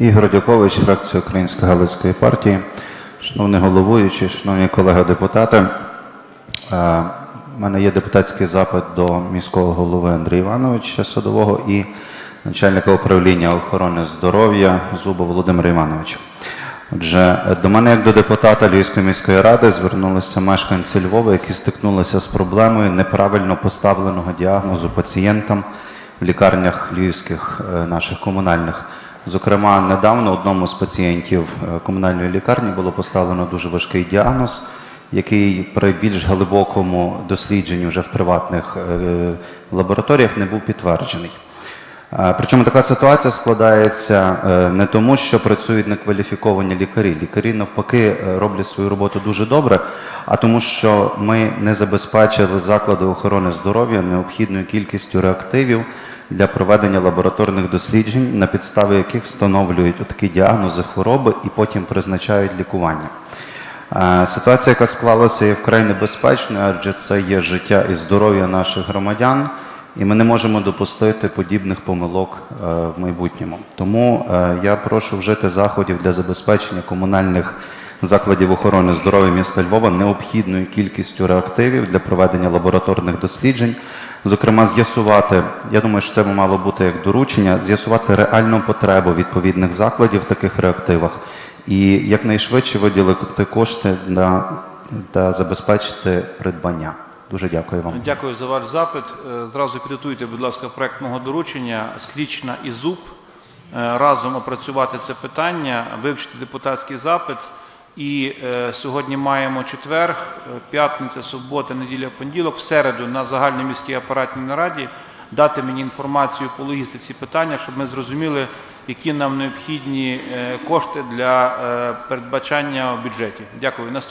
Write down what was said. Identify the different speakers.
Speaker 1: Ігор Дякович, фракція Української Галицької партії. Шановний головуючий, шановні колеги депутати, е, в мене є депутатський запит до міського голови Андрія Івановича Садового і начальника управління охорони здоров'я Зуба Володимира Івановича. Отже, е, до мене, як до депутата Львівської міської ради, звернулися мешканці Львова, які стикнулися з проблемою неправильно поставленого діагнозу пацієнтам в лікарнях львівських е, наших комунальних. Зокрема, недавно одному з пацієнтів е, комунальної лікарні було поставлено дуже важкий діагноз, який при більш глибокому дослідженні вже в приватних е, лабораторіях не був підтверджений. Е, Причому така ситуація складається не тому, що працюють некваліфіковані лікарі. Лікарі навпаки роблять свою роботу дуже добре, а тому, що ми не забезпечили заклади охорони здоров'я необхідною кількістю реактивів для проведення лабораторних досліджень, на підставі яких встановлюють такі діагнози хвороби і потім призначають лікування. Е, Ситуація, яка склалася, є вкрай небезпечною, адже це є життя і здоров'я наших громадян, і ми не можемо допустити подібних помилок е, в майбутньому. Тому е, я прошу вжити заходів для забезпечення комунальних закладів охорони здоров'я міста Львова необхідною кількістю реактивів для проведення лабораторних досліджень. Зокрема, з'ясувати, я думаю, що це мало бути як доручення, з'ясувати реальну потребу відповідних закладів в таких реактивах і якнайшвидше виділити кошти на, та забезпечити придбання. Дуже дякую вам.
Speaker 2: Дякую за ваш запит. Е, Зразу підготуйте, будь ласка, проект мого доручення слічна і ЗУП. Е, Разом опрацювати це питання, вивчити депутатський запит. І е, сьогодні маємо четвер, е, п'ятниця, субота, неділя, понеділок, в середу на загальноміській апаратній нараді дати мені інформацію по логістиці питання, щоб ми зрозуміли, які нам необхідні е, кошти для е, передбачання в бюджеті. Дякую.